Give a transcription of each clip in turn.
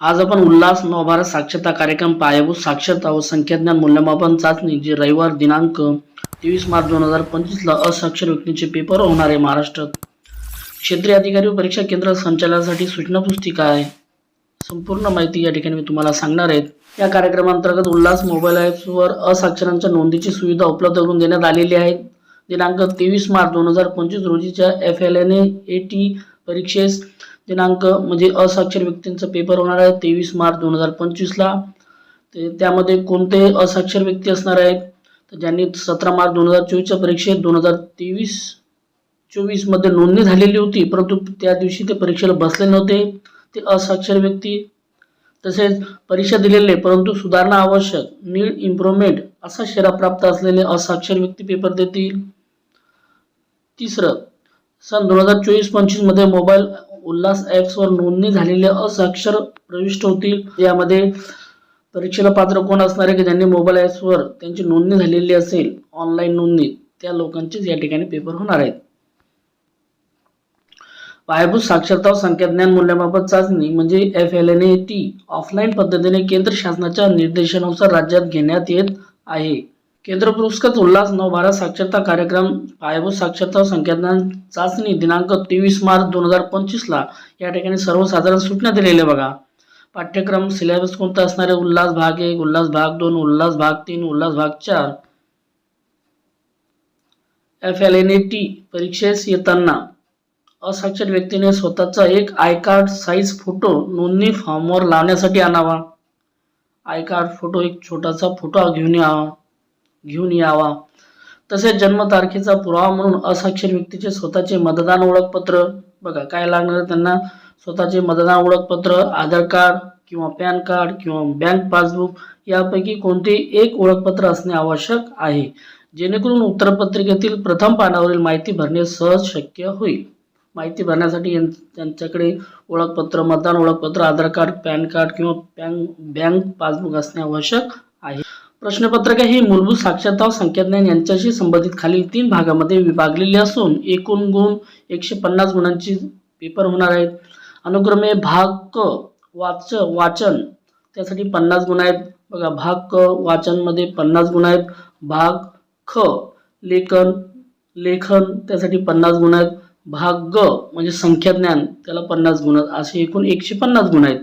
आज आपण उल्हास नवभारत साक्षरता कार्यक्रम पायाभूत साक्षरता व संख्याज्ञान मूल्यमापन चाचणी जी रविवार दिनांक तेवीस मार्च दोन हजार पंचवीसला असाक्षर व्यक्तींचे पेपर होणार आहे महाराष्ट्रात. क्षेत्रीय अधिकारी व परीक्षा केंद्र संचालनासाठी सूचना पुस्तिका आहे. संपूर्ण माहिती या ठिकाणी मी तुम्हाला सांगणार आहे. या कार्यक्रमांतर्गत उल्हास मोबाईल ॲप्सवर असाक्षरांच्या नोंदीची सुविधा उपलब्ध करून देण्यात आलेली आहे. दिनांक तेवीस मार्च दोन हजार पंचवीस रोजीच्या F L N A T परीक्षेस दिनांक म्हणजे असाक्षर व्यक्तींचा पेपर होणार आहे तेवीस मार्च दोन हजार पंचवीसला. ते त्यामध्ये कोणते असाक्षर व्यक्ती असणार आहेत? तर ज्यांनी सतरा मार्च दोन हजार चोवीसच्या परीक्षेत दोन हजार तेवीस चोवीसमध्ये नोंदणी झालेली होती परंतु त्या दिवशी ते परीक्षेला बसले नव्हते. ते असाक्षर व्यक्ती तसेच परीक्षा दिलेले परंतु सुधारणा आवश्यक नीड इम्प्रुव्हमेंट असा शेरा प्राप्त असलेले असाक्षर व्यक्ती पेपर देतील. तिसरं सन दोन हजार चोवीस पंचवीसमध्ये मोबाईल उल्हास ॲप्सवर नोंदणी झालेले असाक्षर प्रविष्ट होतील. यामध्ये परीक्षेला पात्र कोण असणार आहे की ज्यांनी मोबाईल ॲप्सवर त्यांची नोंदणी झालेली असेल? ऑनलाईन नोंदणी. त्या लोकांचेच या ठिकाणी पेपर होणार आहेत. पायाभूत साक्षरता व संख्याज्ञान मूल्यमापन चाचणी म्हणजे F L N A T offline पद्धतीने केंद्र शासनाच्या निर्देशानुसार राज्यात घेण्यात येत आहे. केंद्र पुरस्कृत उल्हास नवभारत साक्षरता कार्यक्रम पायाभूत साक्षरता व संख्याज्ञान चाचणी दिनांक तेवीस मार्च दोन हजार पंचवीसला या ठिकाणी सर्वसाधारण सूचना दिलेल्या बघा. पाठ्यक्रम सिलेबस कोणता असणारे उल्हास भाग एक उल्हास भाग दोन उल्हास भाग तीन उल्हास भाग चार. F L N A T परीक्षेस येताना असाक्षर व्यक्तीने स्वतःचा एक आय कार्ड साईज फोटो नोंदणी फॉर्मवर लावण्यासाठी आणावा. आय कार्ड फोटो एक छोटासा फोटो घेऊन यावा. घेऊन यावा. तसेच जन्मतारखेचा पुरावा म्हणून असाक्षर व्यक्तीचे स्वतःचे मतदान ओळखपत्र. बघा काय लागणार त्यांना? स्वतःचे मतदान ओळखपत्र आधार कार्ड किंवा पॅन कार्ड किंवा बँक पासबुक यापैकी कोणतेही एक ओळखपत्र असणे आवश्यक आहे? जेणेकरून उत्तरपत्रिकेतील प्रथम पानावरील माहिती भरणे सहज शक्य होईल. माहिती भरण्यासाठी यां- त्यांच्याकडे ओळखपत्र मतदान ओळखपत्र आधार कार्ड पॅन कार्ड किंवा बँक बँक पासबुक असणे आवश्यक आहे. प्रश्नपत्रिका ही मूलभूत साक्षरता व संख्याज्ञान यांच्याशी संबंधित खालील तीन भागामध्ये विभागलेली असून एकूण गुण एकशे पन्नास गुणांची पेपर होणार आहेत. अनुक्रमे भाग क वाच वाचन त्यासाठी पन्नास गुण आहेत. बघा भाग क वाचनमध्ये पन्नास गुण आहेत. भाग ख लेखन लेखन त्यासाठी पन्नास गुण आहेत. भाग ग म्हणजे संख्याज्ञान त्याला पन्नास गुण आहेत. असे एकूण एकशे पन्नास गुण आहेत.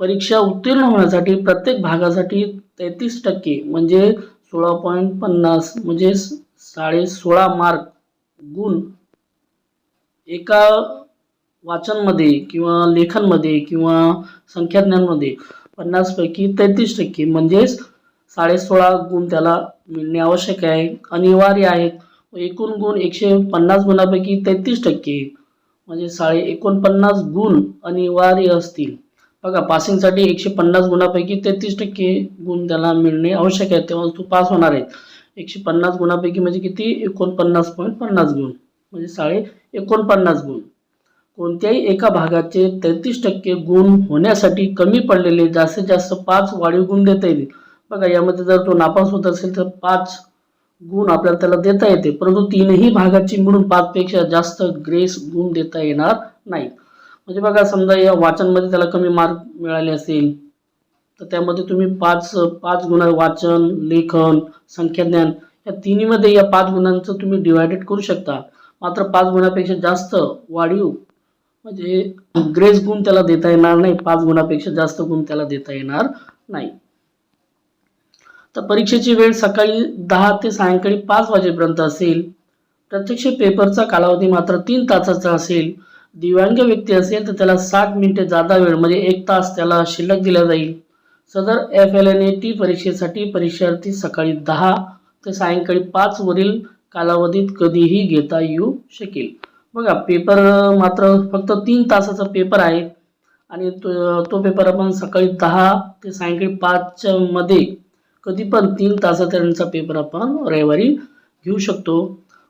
परीक्षा उत्तीर्ण होण्यासाठी प्रत्येक भागासाठी तेहतीस टक्के म्हणजे सोळा पॉईंट पन्नास म्हणजे साडे सोळा मार्क गुण एका वाचनमध्ये किंवा लेखनमध्ये किंवा संख्याज्ञांमध्ये पन्नासपैकी तेहतीस टक्के म्हणजेच साडे सोळा गुण त्याला मिळणे आवश्यक आहे अनिवार्य आहेत व एकूण गुण एकशे पन्नास गुणापैकी तेहतीस टक्के म्हणजे साडे एकोणपन्नास गुण अनिवार्य असतील. बघा पासिंगसाठी एकशे पन्नास गुणापैकी तेहतीस टक्के गुण त्याला मिळणे आवश्यक आहे. तेव्हा तो पास होणार आहे. एकशे पन्नास गुणापैकी म्हणजे किती? एकोणपन्नास पॉईंट पन्नास गुण. म्हणजे साडे एकोणपन्नास गुण. कोणत्याही एका भागाचे तेहतीस टक्के गुण होण्यासाठी कमी पडलेले जास्तीत जास्त पाच वाढीव गुण देता येतील. बघा यामध्ये जर तो नापास होत असेल तर पाच गुण आपल्याला त्याला देता येते. परंतु तीनही भागाची मिळून पाचपेक्षा जास्त ग्रेस गुण देता येणार नाहीत. म्हणजे बघा समजा या वाचनमध्ये त्याला कमी मार्क मिळाले असेल तर त्यामध्ये तुम्ही पाच पाच गुण वाचन लेखन संख्याज्ञान या तिन्हीमध्ये या पाच गुणांचं तुम्ही डिवायडेड करू शकता. मात्र पाच गुणापेक्षा जास्त वाढीव म्हणजे ग्रेस गुण त्याला देता येणार नाही पाच गुणापेक्षा जास्त गुण त्याला देता येणार नाही. तर परीक्षेची वेळ सकाळी दहा ते सायंकाळी पाच वाजेपर्यंत असेल प्रत्यक्ष पेपरचा कालावधी मात्र तीन तासाचा असेल दिव्यांग व्यक्ती असेल तर त्याला साठ मिनिटे जादा वेळ म्हणजे एक तास त्याला शिल्लक दिला जाईल. सदर F L N A T परीक्षेसाठी परीक्षार्थी सकाळी दहा ते सायंकाळी पाच वरील कालावधीत कधीही घेता येऊ शकेल. बघा पेपर मात्र फक्त तीन तासाचा पेपर आहे आणि तो तो पेपर आपण सकाळी दहा ते सायंकाळी पाचच्या मध्ये कधी पण तीन तासाचा त्यांचा पेपर आपण रविवारी घेऊ शकतो.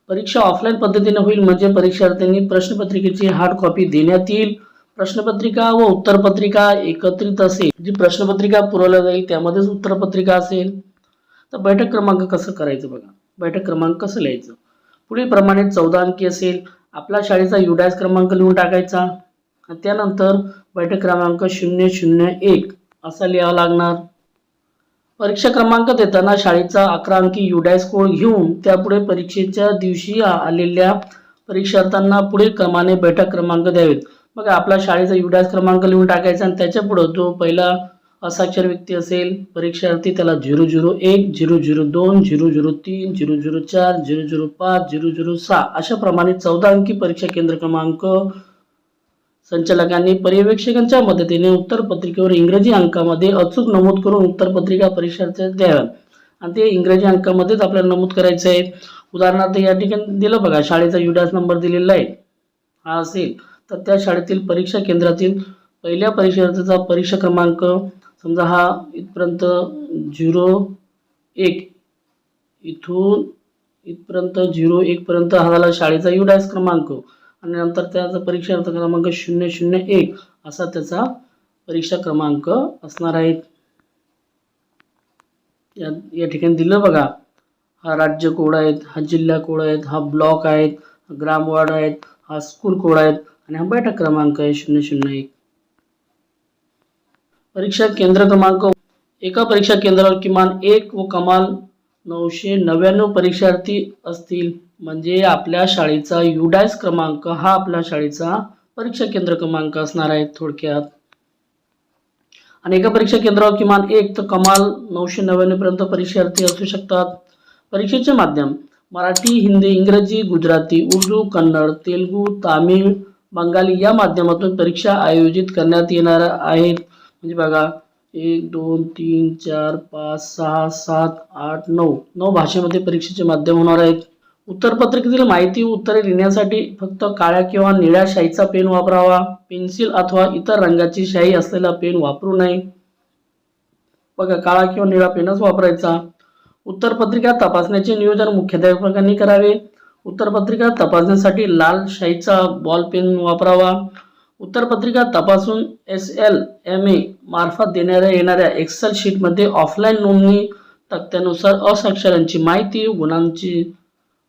परीक्षा ऑफलाईन पद्धतीने होईल म्हणजे परीक्षार्थ्यांनी प्रश्नपत्रिकेची हार्ड कॉपी देण्यात येईल. प्रश्नपत्रिका व उत्तरपत्रिका एकत्रित असेल. जी प्रश्नपत्रिका पुरवल्या जाईल त्यामध्येच उत्तरपत्रिका असेल. तर बैठक क्रमांक कसं करायचं बघा? बैठक क्रमांक कसं लिहायचं? पुढील प्रमाणे चौदा अंकी असेल. आपल्या शाळेचा युडायस क्रमांक लिहून टाकायचा. त्यानंतर बैठक क्रमांक शून्य शून्य एक असा लिहावा लागणार. परीक्षा क्रमांक देताना शाळेचा अकरा अंकी युडाय स्कोर घेऊन त्यापुढे परीक्षेच्या दिवशी आलेल्या परीक्षार्थ्यांना पुढील क्रमाने बैठक क्रमांक द्यावेत. मग आपला शाळेचा युडायस क्रमांक लिहून टाकायचा आणि त्याच्या पुढं जो पहिला असाक्षर व्यक्ती असेल परीक्षार्थी त्याला झिरो झिरो एक झिरो झिरो दोन झिरो झिरो तीन झिरो झिरो चार झिरो झिरो पाच झिरो झिरो सहा अशा प्रमाणे चौदा अंकी परीक्षा केंद्र क्रमांक संचालकांनी पर्यवेक्षकांच्या मदतीने उत्तरपत्रिकेवर इंग्रजी अंकामध्ये अचूक नमूद करून उत्तरपत्रिका परीक्षार्थी द्याव्या आणि ते इंग्रजी अंकामध्येच आपल्याला नमूद करायचं आहे उदाहरणार्थ या ठिकाणी दिलं बघा शाळेचा युडास नंबर दिलेला आहे. हा असेल. तर त्या शाळेतील परीक्षा केंद्रातील पहिल्या परीक्षार्थीचा परीक्षा क्रमांक समजा हा इथपर्यंत झिरो एक इथून इथपर्यंत झिरो एकपर्यंत हा झाला शाळेचा युडास क्रमांक. आणि नंतर त्याचा परीक्षार्थ क्रमांक शून्य शून्य एक असा त्याचा परीक्षा क्रमांक असणार आहे. या या ठिकाणी दिलं बघा. हा राज्य कोड आहेत हा जिल्हा कोड आहेत हा ब्लॉक आहेत ग्राम वार्ड आहेत हा स्कूल कोड आहेत आणि हा बैठक क्रमांक आहे शून्य शून्य एक. परीक्षा केंद्र क्रमांक एका परीक्षा केंद्रावर किमान एक व कमाल नऊशे नव्याण्णव परीक्षार्थी असतील. म्हणजे आपल्या शाळेचा युडायस क्रमांक हा आपल्या शाळेचा परीक्षा केंद्र क्रमांक असणार आहे थोडक्यात. आणि एका परीक्षा केंद्रावर किमान एक तर कमाल नऊशे नव्याण्णव पर्यंत परीक्षार्थी असू शकतात. परीक्षेचे माध्यम मराठी हिंदी इंग्रजी गुजराती उर्दू कन्नड तेलुगू तामिळ बंगाली या माध्यमातून परीक्षा आयोजित करण्यात येणार आहेत. म्हणजे बघा एक दोन तीन चार पाच सहा सात आठ नऊ. नऊ भाषेमध्ये परीक्षेचे माध्यम होणार आहेत. उत्तरपत्रिकेतील माहिती उत्तरे लिहिण्यासाठी फक्त काळ्या किंवा निळ्या शाईचा पेन वापरावा. पेन्सिल अथवा इतर रंगाची शाई असलेला पेन वापरू नये. बघा काळा किंवा निळा पेनच वापरायचा. उत्तरपत्रिका तपासण्याचे नियोजन मुख्याध्यापकांनी करावे. उत्तरपत्रिका तपासण्यासाठी लाल शाईचा बॉल पेन वापरावा. उत्तरपत्रिका तपासून एस एल एम ए मार्फत देणाऱ्या येणाऱ्या एक्सेल शीटमध्ये ऑफलाईन नोंदणी तक्त्यानुसार असाक्षरांची माहिती गुणांची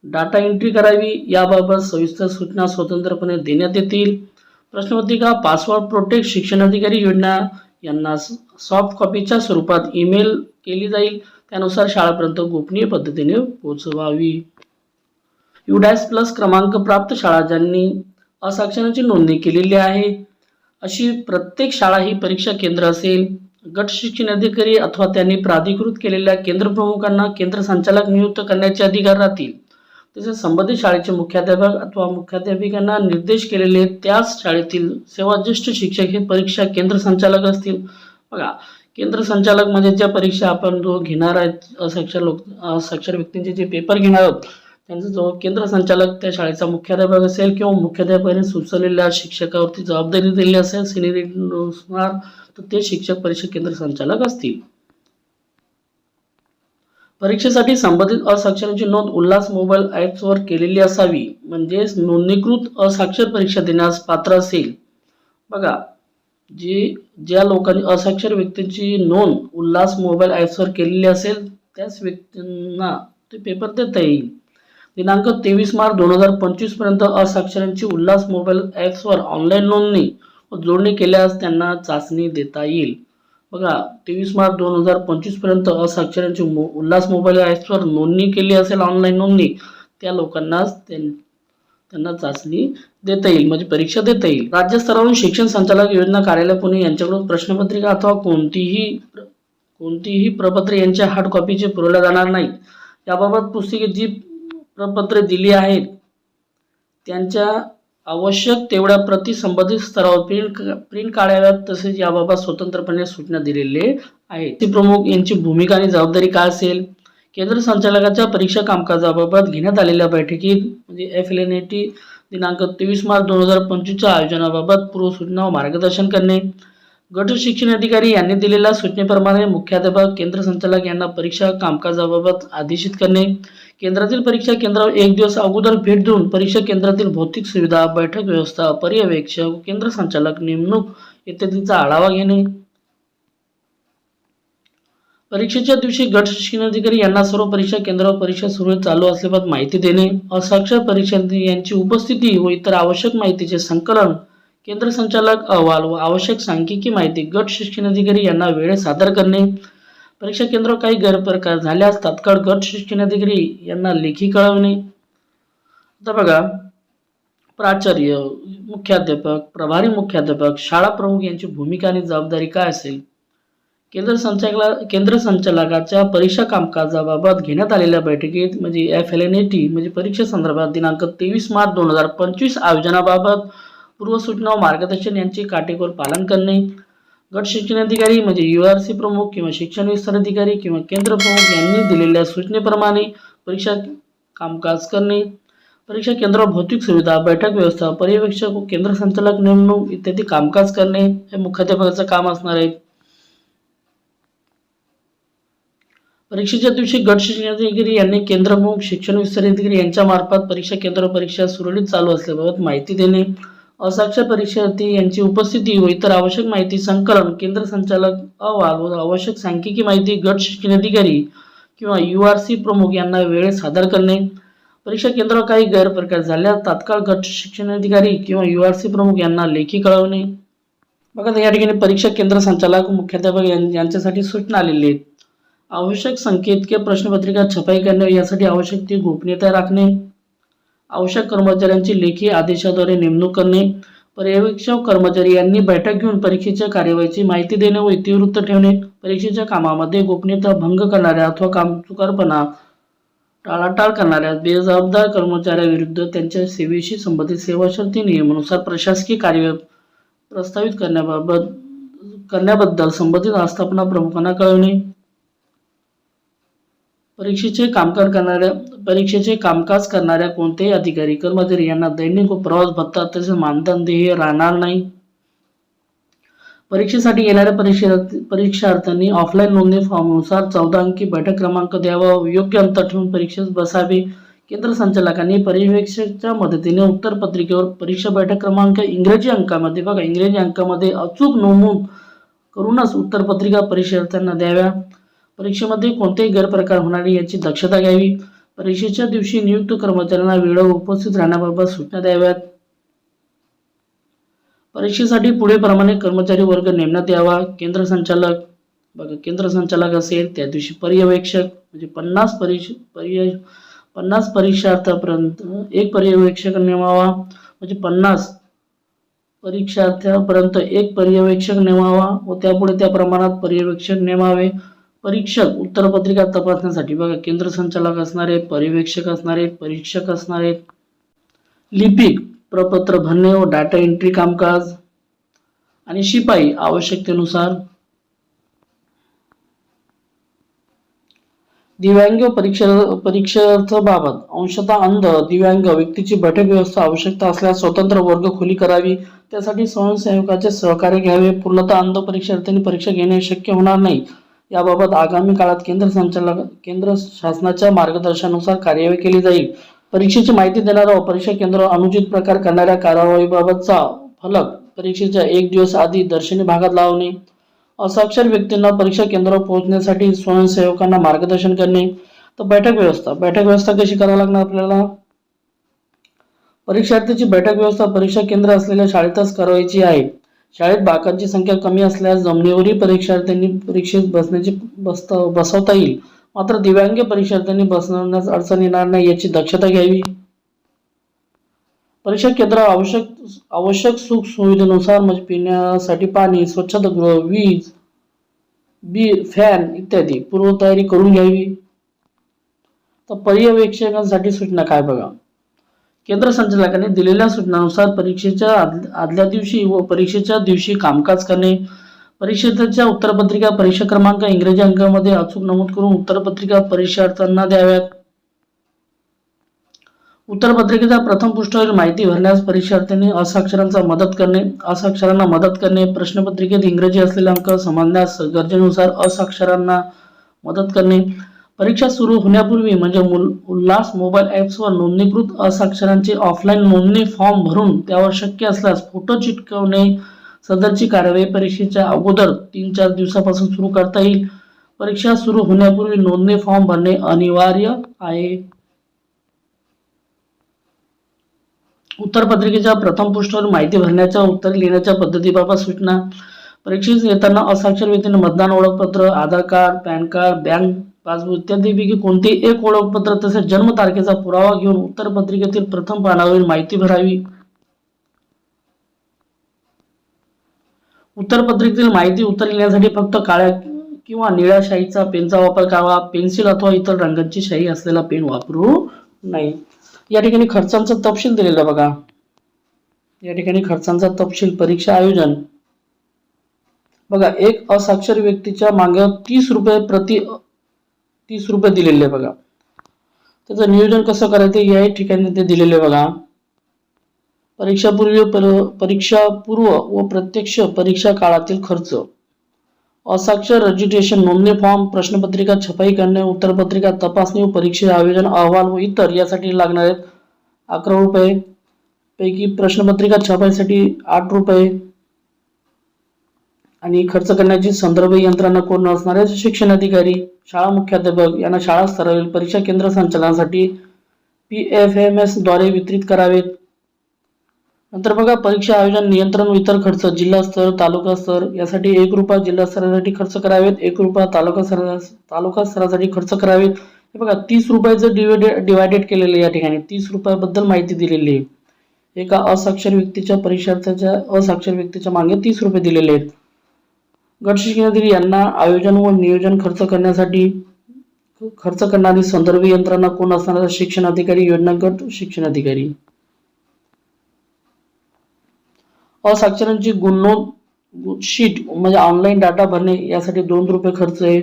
डाटा एंट्री करावी याबाबत सविस्तर सूचना स्वतंत्रपणे देण्यात येतील. प्रश्नपत्रिका पासवर्ड प्रोटेक्ट शिक्षणाधिकारी योजना यांना सॉफ्ट कॉपीच्या स्वरूपात ईमेल केली जाईल. त्यानुसार शाळापर्यंत गोपनीय पद्धतीने पोहोचवावी युडॅस प्लस क्रमांक प्राप्त शाळा ज्यांनी असाक्षरांची नोंदणी केलेली आहे अशी प्रत्येक शाळा ही परीक्षा केंद्र असेल. गट शिक्षण अधिकारी अथवा त्यांनी प्राधिकृत केलेल्या केंद्र प्रमुखांना केंद्र संचालक नियुक्त करण्याचे अधिकार राहतील. तसेच संबंधित शाळेचे मुख्याध्यापक अथवा मुख्याध्यापिकांना निर्देश केलेले त्याच शाळेतील सेवाज्येष्ठ शिक्षक हे परीक्षा केंद्र संचालक असतील. बघा केंद्र संचालक म्हणजे ज्या परीक्षा आपण जो घेणार आहेत असाक्षर लोक साक्षर व्यक्तींचे जे पेपर घेणार आहोत त्यांचा जो केंद्र संचालक त्या शाळेचा मुख्याध्यापक असेल किंवा मुख्याध्यापकाने सुचवलेल्या शिक्षकावरती जबाबदारी दिली असेल सिनियरिटीनुसार तर ते शिक्षक परीक्षा केंद्र संचालक असतील. परीक्षेसाठी संबंधित असाक्षरांची नोंद उल्हास मोबाईल ॲप्सवर केलेली असावी म्हणजेच नोंदणीकृत असाक्षर परीक्षा देण्यास पात्र असेल. बघा जी ज्या लोकांनी असाक्षर व्यक्तींची नोंद उल्हास मोबाईल ॲप्सवर केलेली असेल त्याच व्यक्तींना ते पेपर देता येईल. दिनांक तेवीस मार्च दोन हजार पंचवीसपर्यंत असाक्षरांची उल्हास मोबाईल ॲप्सवर ऑनलाईन नोंदणी व जोडणी केल्यास त्यांना चाचणी देता येईल. बघा तेवीस मार्च दोन हजार पंचवीसपर्यंत असाक्षरांची मो उल्हास मोबाईल ॲप्सवर नोंदणी केली असेल ऑनलाईन नोंदणी त्या लोकांनाच त्यां- त्यांना चाचणी देता येईल म्हणजे परीक्षा देता येईल. राज्यस्तरावरून शिक्षण संचालक योजना कार्यालय पुणे यांच्याकडून प्रश्नपत्रिका अथवा कोणतीही प्र- कोणतीही प्रपत्रे यांच्या हार्ड कॉपीचे पुरवल्या जाणार नाहीत. याबाबत पुस्तके जी प्रपत्रे दिली आहेत त्यांच्या आवश्यक तेवढ्या प्रति संबंधित स्तरावर प्रिंट प्रिंट काढाव्यात तसेच याबाबत स्वतंत्रपणे सूचना दिलेले आहेत. ते प्रमुख यांची भूमिका आणि जबाबदारी काय असेल? केंद्र संचालकाच्या परीक्षा कामकाजाबाबत घेण्यात आलेल्या बैठकीत म्हणजे F L N A T दिनांक तेवीस मार्च दोन हजार पंचवीसच्या आयोजनाबाबत पूर्वसूचना व मार्गदर्शन करणे. गट शिक्षण अधिकारी यांनी दिलेल्या सूचनेप्रमाणे मुख्याध्यापक केंद्र संचालक यांना परीक्षा कामकाजाबाबत आदेशित करणे. केंद्रातील परीक्षा केंद्रावर एक दिवस अगोदर भेट देऊन परीक्षा केंद्रातील भौतिक सुविधा बैठक व्यवस्था पर्यवेक्षक केंद्र संचालक नेमणूक इत्यादींचा आढावा घेणे. परीक्षेच्या दिवशी गट शिक्षण अधिकारी यांना सर्व परीक्षा केंद्रावर परीक्षा सुरू चालू असल्याबाबत माहिती देणे. असाक्षर परीक्षार्थी यांची उपस्थिती व इतर आवश्यक माहितीचे संकलन केंद्र संचालक अहवाल व आवश्यक सांख्यिकी माहिती गट शिक्षण अधिकारी यांना वेळेत सादर करणे. परीक्षा केंद्र काही गैरप्रकार झाल्यास तात्काळ गट शिक्षण अधिकारी यांना लेखी कळवणे. आता बघा प्राचार्य मुख्याध्यापक प्रभारी मुख्याध्यापक शाळा प्रमुख यांची भूमिका आणि जबाबदारी काय असेल? केंद्र संचालक केंद्र संचालकाच्या परीक्षा कामकाजाबाबत घेण्यात आलेल्या बैठकीत म्हणजे F L N A T म्हणजे परीक्षेसंदर्भात दिनांक तेवीस मार्च दोन हजार पंचवीस आयोजनाबाबत पूर्वसूचना व मार्गदर्शन यांचे काटेकोर पालन करणे. गट शिक्षण अधिकारी म्हणजे यू आर सी प्रमुख किंवा शिक्षण विस्तार अधिकारी किंवा केंद्र प्रमुख यांनी दिलेल्या सूचनेप्रमाणे परीक्षा कामकाज करणे परीक्षा केंद्र भौतिक सुविधा बैठक व्यवस्था पर्यवेक्षक व केंद्र संचालक नेमणूक इत्यादी कामकाज करणे हे मुख्याध्यापकाचं काम असणार आहे. परीक्षेच्या दिवशी गट शिक्षण अधिकारी यांनी केंद्र प्रमुख शिक्षण विस्तार अधिकारी यांच्या मार्फत परीक्षा केंद्र परीक्षा सुरळीत चालू असल्याबाबत माहिती देणे असाक्षर परीक्षार्थी यांची उपस्थिती व इतर आवश्यक माहिती संकलन केंद्र संचालक अहवाल व आवश्यक सांख्यिकी माहिती गट शिक्षण अधिकारी किंवा यू आर सी प्रमुख यांना वेळेत सादर करणे. परीक्षा केंद्रावर काही गैरप्रकार झाल्यास तात्काळ गट शिक्षण अधिकारी किंवा यू आर सी प्रमुख यांना लेखी कळवणे. बघा या ठिकाणी परीक्षा केंद्र संचालक मुख्याध्यापक यां- यांच्यासाठी सूचना आलेली आहेत. आवश्यक संकेतकीय प्रश्नपत्रिका छपाई करणे यासाठी आवश्यक ती गोपनीयता राखणे. आवश्यक कर्मचाऱ्यांची लेखी आदेशाद्वारे नेमणूक करणे पर्यवेक्षक कर्मचारी यांनी बैठक घेऊन परीक्षेच्या कार्यवाहीची माहिती देणे व इतिवृत्त ठेवणे परीक्षेच्या कामामध्ये गोपनीयता भंग करणाऱ्या अथवा कामचुकारपणा टाळाटाळ करणाऱ्या बेजबाबदार कर्मचाऱ्याविरुद्ध त्यांच्या सेवेशी संबंधित सेवा शर्ती नियमानुसार प्रशासकीय कार्य प्रस्तावित करण्याबाबत करण्याबद्दल संबंधित आस्थापना प्रमुखांना कळवणे परीक्षेचे कामकाज करणाऱ्या परीक्षेचे कामकाज करणाऱ्या कोणत्याही अधिकारी कर्मचारी यांना दैनिक व प्रवास भत्ता तसेच मानधन देय राहणार नाही. परीक्षेसाठी येणाऱ्या परीक्षार्थी परीक्षार्थ्यांनी ऑफलाईन नोंदणी फॉर्मनुसार चौदा अंकी बैठक क्रमांक द्यावा योग्य अंतर ठेवून परीक्षेस बसावे. केंद्र संचालकांनी पर्यवेक्षकच्या मदतीने उत्तरपत्रिकेवर परीक्षा बैठक क्रमांक इंग्रजी अंकामध्ये बघा इंग्रजी अंकामध्ये अचूक नोंदवून करूनच उत्तरपत्रिका परीक्षार्थ्यांना द्याव्या. परीक्षेमध्ये कोणतेही गैरप्रकार होणार नाही याची दक्षता घ्यावी. परीक्षेच्या दिवशी नियुक्त कर्मचाऱ्यांना वेळेवर उपस्थित राहण्याबाबत सूचना द्याव्यात. परीक्षेसाठी पुढे प्रमाणे कर्मचारी वर्ग नेमण्यात यावा. केंद्र संचालक बघा केंद्र संचालक असेल त्या दिवशी पर्यवेक्षक म्हणजे पन्नास परीक्ष पर्य पन्नास परीक्षार्थापर्यंत एक पर्यवेक्षक नेमावा. म्हणजे पन्नास परीक्षार्थ्यापर्यंत एक पर्यवेक्षक नेमावा व त्यापुढे त्या प्रमाणात पर्यवेक्षक नेमावे. परीक्षक उत्तरपत्रिका तपासण्यासाठी. बघा केंद्र संचालक असणारे पर्यवेक्षक असणारे परीक्षक असणारे लिपिक प्रपत्र भरणे व डाटा एंट्री कामकाज आणि शिपाई आवश्यकतेनुसार दिव्यांग परीक्षा परीक्षार्थाबाबत अंशतः अंध दिव्यांग व्यक्तीची बैठक व्यवस्था आवश्यकता असल्यास स्वतंत्र वर्ग खुली करावी. त्यासाठी स्वयंसेवकाचे सहकार्य घ्यावे. पूर्णतः अंध परीक्षार्थ्यांनी परीक्षा घेणे शक्य होणार नाही. याबाबत आगामी काळात केंद्र संचालक केंद्र शासनाच्या मार्गदर्शनानुसार कार्यवाही केली जाईल. परीक्षेची माहिती देणारा व परीक्षा केंद्रावर अनुचित प्रकार करणाऱ्या कारवाईबाबतचा फलक परीक्षेच्या एक दिवस आधी दर्शनी भागात लावणे. असाक्षर व्यक्तींना परीक्षा केंद्रावर पोहोचण्यासाठी स्वयंसेवकांना मार्गदर्शन करणे. तर बैठक व्यवस्था बैठक व्यवस्था कशी करावी लागणार आपल्याला? परीक्षार्थीची बैठक व्यवस्था परीक्षा केंद्र असलेल्या शाळेतच करायची आहे. शाळेत बाकांची संख्या कमी असल्यास जमिनीवरही परीक्षार्थ्यांनी परीक्षेत बसण्याची बसता बसवता येईल. मात्र दिव्यांग परीक्षार्थ्यांनी बसवण्यास अडचण येणार नाही याची दक्षता घ्यावी. परीक्षा केंद्र आवश्यक आवश्यक सुख सुविधेनुसार म्हणजे पिण्यासाठी पाणी स्वच्छतागृह वीज बी फॅन इत्यादी पूर्वतयारी करून घ्यावी. तर पर्यवेक्षकांसाठी सूचना काय बघा? केंद्र संचालकांनी दिलेल्या सूचनानुसार परीक्षेच्या आदल्या दिवशी व परीक्षेच्या दिवशी कामकाज करणे परीक्षेच्या उत्तरपत्रिका परीक्षा क्रमांक इंग्रजी अंकामध्ये अचूक नमूद करून उत्तरपत्रिका परीक्षार्थ्यांना द्याव्यात. उत्तरपत्रिकेच्या प्रथम पृष्ठावरील माहिती भरण्यास परीक्षार्थ्यांनी असाक्षरांचा मदत करणे असाक्षरांना मदत करणे प्रश्नपत्रिकेत इंग्रजी असलेले अंक समजण्यास गरजेनुसार असाक्षरांना मदत करणे परीक्षा सुरू होण्यापूर्वी म्हणजे उल्हास मोबाईल ॲप्सवर नोंदणीकृत असाक्षरांचे ऑफलाईन नोंदणी फॉर्म भरून त्यावर शक्य असल्यास फोटो चिटकवणे सदरची कार्यवाही परीक्षेच्या अगोदर तीन चार दिवसापासून सुरू करता येईल. परीक्षा सुरू होण्यापूर्वी नोंदणी फॉर्म भरणे अनिवार्य आहे. उत्तरपत्रिकेच्या प्रथम पृष्ठावर माहिती भरण्याच्या उत्तर लिहिण्याच्या पद्धतीबाबत सूचना. परीक्षेत येताना असाक्षर व्यक्तीने मतदान ओळखपत्र Aadhaar card PAN card bank passbook इत्यादीपैकी कोणतेही एक ओळखपत्र तसेच जन्मतारखेचा पुरावा घेऊन उत्तरपत्रिकेतील प्रथम पानावरील माहिती भरावी. उत्तरपत्रिकेतील माहिती उत्तर लिहिण्यासाठी फक्त काळ्या किंवा निळ्या शाईचा पेनचा वापर करावा. पेन्सिल अथवा इतर रंगांची शाई असलेला पेन वापरू नाही या ठिकाणी खर्चांचा तपशील दिलेला बघा. या ठिकाणी खर्चांचा तपशील परीक्षा आयोजन. बघा एक असाक्षर व्यक्तीच्या मागे तीस रुपये प्रति तीस रुपये दिलेले आहे बघा. त्याचं नियोजन कसं करायचं या ठिकाणी ते दिलेले आहे बघा. परीक्षापूर्वी पर परीक्षापूर्व व प्रत्यक्ष परीक्षा काळातील खर्च. असाक्षर रजिस्ट्रेशन नोंदणी फॉर्म प्रश्नपत्रिका छपाई करणे उत्तरपत्रिका तपासणी व परीक्षे आयोजन अहवाल व इतर यासाठी लागणारे अकरा रुपये. पैकी प्रश्नपत्रिका छपाईसाठी आठ रुपये. आणि खर्च करण्याची संदर्भ यंत्रणा कोण असणारे शिक्षण अधिकारी शाळा मुख्याध्यापक यांना शाळा स्तरावरील परीक्षा केंद्र संचालनासाठी पी एफ एम एसद्वारे वितरित करावेत. नंतर बघा परीक्षा आयोजन नियंत्रण व इतर खर्च जिल्हा स्तर तालुका स्तर यासाठी एक रुपया जिल्हा स्तरासाठी खर्च करावेत एक रुपया तालुका स्तर तालुका स्तरासाठी खर्च करावेत. हे बघा तीस रुपयाचं डिवायडेड डिवायडेड केलेलं या ठिकाणी तीस रुपयाबद्दल माहिती दिलेली आहे. एका असाक्षर व्यक्तीच्या परीक्षार्थ्याच्या असाक्षर व्यक्तीच्या मागे तीस रुपये दिलेले आहेत. गट यांना आयोजन व नियोजन खर्च करण्यासाठी खर्च करणारी संदर्भ यंत्रणा कोण असणार? शिक्षण अधिकारी योजना गट शिक्षण अधिकारी. असाक्षरांची गुणनोंद शीट म्हणजे ऑनलाईन डाटा भरणे यासाठी दोन रुपये खर्च आहे.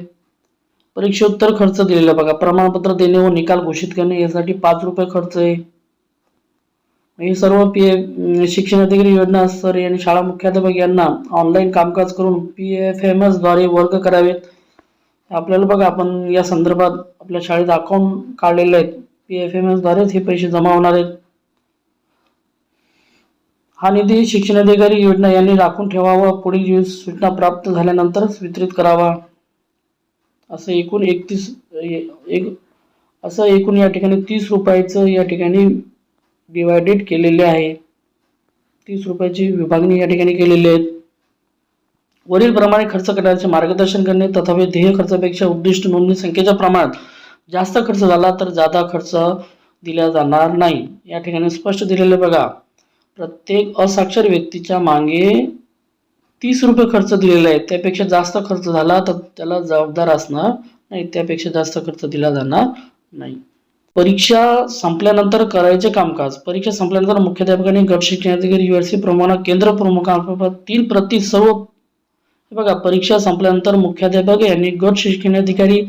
परीक्षोत्तर खर्च दिलेला बघा. प्रमाणपत्र देणे व निकाल घोषित करणे यासाठी पाच रुपये खर्च आहे. हे सर्व पी शिक्षण अधिकारी योजना सर आणि शाळा मुख्याध्यापक यांना ऑनलाईन कामकाज करून पी एफ एम एसद्वारे वर्ग करावेत. आपल्याला बघा आपण या संदर्भात आपल्या शाळेत अकाउंट काढलेले आहेत. पी एफ एम एसद्वारेच हे पैसे जमा होणार आहेत. हा निधी शिक्षण अधिकारी योजना यांनी राखून ठेवावा. पुढील सूचना प्राप्त झाल्यानंतरच वितरित करावा. असं एकूण एकतीस एक असं एकूण या ठिकाणी तीस रुपयाचं या ठिकाणी डिवायडेड केलेले आहे. तीस रुपयाची विभागणी या ठिकाणी केलेली आहे. वरील प्रमाणे खर्च करण्याचे मार्गदर्शन करणे तथापि ध्येय खर्चापेक्षा उद्दिष्ट नोंदणी संख्येच्या प्रमाणात जास्त खर्च झाला तर जादा खर्च दिला जाणार नाही. या ठिकाणी स्पष्ट दिलेले बघा. प्रत्येक असाक्षर व्यक्तीच्या मागे तीस रुपये खर्च दिलेला आहे त्यापेक्षा जास्त खर्च झाला तर त्याला जबाबदार असणार नाही. त्यापेक्षा जास्त खर्च दिला जाणार नाही. परीक्षा संपल्यानंतर करायचे कामकाज. परीक्षा संपल्यानंतर मुख्याध्यापकांनी गट शिक्षणाधिकारी युआरसी प्रमाणात केंद्र प्रमुखांमार्फत तीन प्रति सर्व बघा परीक्षा संपल्यानंतर मुख्याध्यापक यांनी गट शिक्षणाधिकारी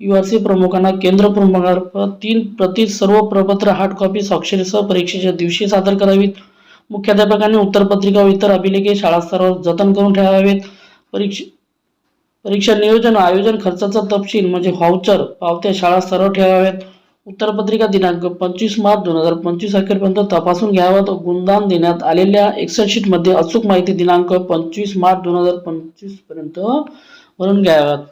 युआरसी प्रमुखांना केंद्र प्रमुखांमार्फत तीन प्रति सर्व प्रपत्र हार्ड कॉपी स्वाक्षरीसह परीक्षेच्या दिवशी सादर करावीत. मुख्याध्यापकांनी उत्तरपत्रिका व इतर अभिलेखे शाळा स्तरावर जतन करून ठेवावेत. परीक्षा परीक्षा नियोजन आयोजन खर्चाचा तपशील म्हणजे व्हाउचर पावत्या शाळा स्तरावर ठेवाव्यात. उत्तरपत्रिका दिनांक पंचवीस मार्च दोन हजार पंचवीस अखेरपर्यंत तपासून घ्यावा तर गुणदान देण्यात आलेल्या एक्सेल शीटमध्ये अचूक माहिती दिनांक पंचवीस मार्च दोन हजार पंचवीसपर्यंत भरून घ्याव्यात.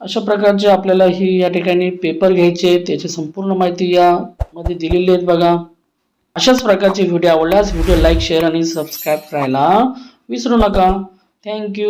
अशा प्रकारचे आपल्याला ही या ठिकाणी पेपर घ्यायचे त्याची संपूर्ण माहिती यामध्ये दिलेली आहेत बघा. अशाच प्रकारचे व्हिडिओ आवडल्यास व्हिडिओ लाईक शेअर आणि सबस्क्राईब करायला विसरू नका. थँक्यू